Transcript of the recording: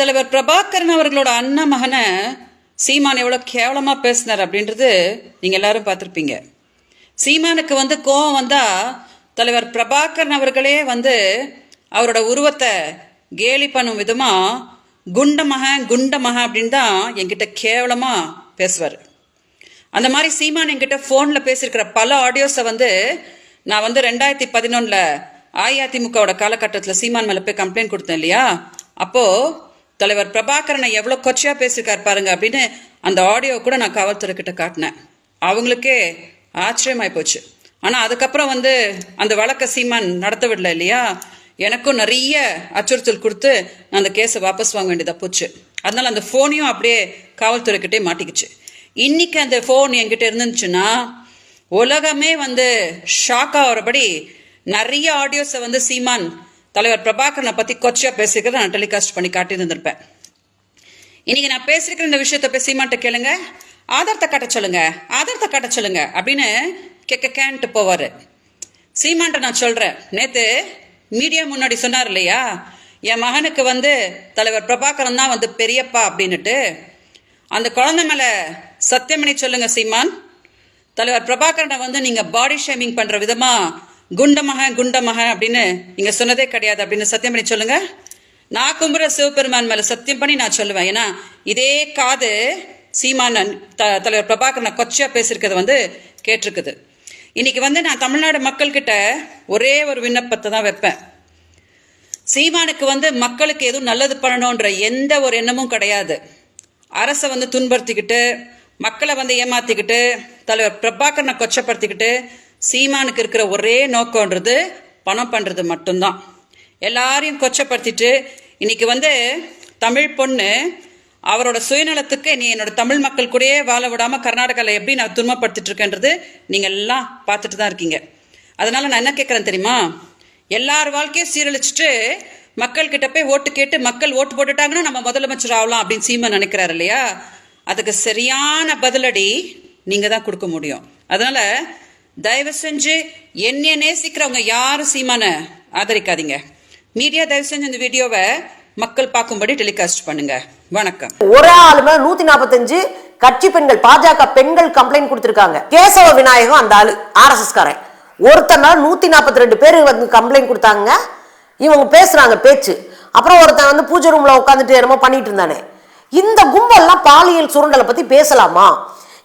தலைவர் பிரபாகரன் அவர்களோட அண்ணன் மகனை சீமான் எவ்வளோ கேவலமாக பேசினார் அப்படின்றது நீங்கள் எல்லாரும் பார்த்துருப்பீங்க. சீமானுக்கு வந்து கோவம் வந்தால் தலைவர் பிரபாகரன் அவர்களே வந்து அவரோட உருவத்தை கேலி பண்ணும் விதமா குண்டமக குண்டமக அப்படின்னு தான் என்கிட்ட கேவலமாக பேசுவார். அந்த மாதிரி சீமான் என்கிட்ட ஃபோனில் பேசியிருக்கிற பல ஆடியோஸை வந்து நான் வந்து ரெண்டாயிரத்தி பதினொன்றில் அஇஅதிமுகவோட காலகட்டத்தில் சீமான் மேலே போய் கம்ப்ளைண்ட் கொடுத்தேன் இல்லையா? அப்போது தலைவர் பிரபாகரனை எவ்வளோ கொச்சையாக பேசியிருக்காரு பாருங்க அப்படின்னு அந்த ஆடியோ கூட நான் காவல்துறைக்கிட்ட காட்டினேன். அவங்களுக்கே ஆச்சரியமாய் போச்சு. ஆனால் அதுக்கப்புறம் வந்து அந்த வழக்கை சீமான் நடத்த விடல இல்லையா? எனக்கும் நிறைய அச்சுறுத்தல் கொடுத்து நான் அந்த கேஸை வாபஸ் வாங்க வேண்டியதாக போச்சு. அதனால் அந்த ஃபோனையும் அப்படியே காவல்துறைக்கிட்டே மாட்டிக்கிச்சு. இன்னைக்கு அந்த ஃபோன் என்கிட்ட இருந்துச்சுன்னா உலகமே வந்து ஷாக் ஆகிறபடி நிறைய ஆடியோஸை வந்து சீமான் தலைவர் பிரபாகரனை பற்றி கொச்சையாக பேசிக்கிறத நான் டெலிகாஸ்ட் பண்ணி காட்டியிருந்திருப்பேன். இன்னைக்கு நான் பேசியிருக்கிற இந்த விஷயத்தை போய் சீமான்ட்ட கேளுங்க. ஆதாரத்தை காட்ட சொல்லுங்க. ஆதாரத்தை காட்ட சொல்லுங்க அப்படின்னு கேட்க கேன்ட்டு போவார். சீமான்ட்ட நான் சொல்கிறேன் நேற்று மீடியா முன்னாடி சொன்னார் இல்லையா? என் மகனுக்கு வந்து தலைவர் பிரபாகரன் தான் வந்து பெரியப்பா அப்படின்னுட்டு. அந்த குழந்தை மேலே சத்தியமணி சொல்லுங்க சீமான். தலைவர் பிரபாகரனை வந்து நீங்கள் பாடி ஷேமிங் பண்ணுற விதமாக குண்டமக குண்டமக அப்படின்னு நீங்கள் சொன்னதே கிடையாது அப்படின்னு சத்தியம் பண்ணி சொல்லுங்க. நான் கும்புற சிவபெருமான் மேலே சத்தியம் பண்ணி நான் சொல்லுவேன். ஏன்னா இதே காது சீமான் த தலைவர் பிரபாகரனை கொச்சையாக பேசியிருக்கிறது வந்து கேட்டிருக்குது. இன்னைக்கு வந்து நான் தமிழ்நாடு மக்கள்கிட்ட ஒரே ஒரு விண்ணப்பத்தை தான் வைப்பேன். சீமானுக்கு வந்து மக்களுக்கு எதுவும் நல்லது பண்ணணுன்ற எந்த ஒரு எண்ணமும் கிடையாது. அரசை வந்து துன்புறுத்திக்கிட்டு மக்களை வந்து ஏமாத்திக்கிட்டு தலைவர் பிரபாகரனை கொச்சப்படுத்திக்கிட்டு சீமானுக்கு இருக்கிற ஒரே நோக்கம்ன்றது பணம் பண்ணுறது மட்டும்தான். எல்லாரையும் கொச்சப்படுத்திட்டு இன்னைக்கு வந்து தமிழ் பொண்ணு அவரோட சுயநலத்துக்கு நீ என்னோட தமிழ் மக்கள் கூடயே வாழ விடாமல் கர்நாடகாவில் எப்படி நான் துன்பப்படுத்திட்டு இருக்கேன்றது நீங்கள் எல்லாம் பார்த்துட்டு தான் இருக்கீங்க. அதனால் நான் என்ன கேட்குறேன் தெரியுமா? எல்லார் வாழ்க்கையும் சீரழிச்சிட்டு மக்கள் கிட்ட போய் ஓட்டு கேட்டு மக்கள் ஓட்டு போட்டுட்டாங்கன்னா நம்ம முதலமைச்சர் ஆகலாம் அப்படின்னு சீமா நினைக்கிறாரு இல்லையா? அதுக்கு சரியான பதிலடி நீங்கள் தான் கொடுக்க முடியும். அதனால் தயவு செஞ்சு என்னைய நேசிக்கிறவங்க யாரும் சீமான ஆதரிக்காதீங்க. மீடியா தயவு செஞ்சு இந்த வீடியோவை மக்கள் பார்க்கும்படி டெலிகாஸ்ட் பண்ணுங்க. வணக்கம். ஒரு ஆளுமே நூத்தி நாற்பத்தஞ்சு கட்சி பெண்கள் பாஜக பெண்கள் கம்ப்ளைண்ட் கொடுத்திருக்காங்க. கேசவ விநாயகம் அந்த ஆளு ஆர்எஸ்எஸ் காரன். ஒருத்தனால நூத்தி நாற்பத்தி ரெண்டு பேர் வந்து கம்ப்ளைண்ட் கொடுத்தாங்க. இவங்க பேசுறாங்க பேச்சு. அப்புறம் ஒருத்தன் வந்து பூஜை ரூம்ல உட்காந்துட்டு என்னமோ பண்ணிட்டு இருந்தானே. இந்த கும்பல்லாம் பாலியல் சுருண்டலை பத்தி பேசலாமா?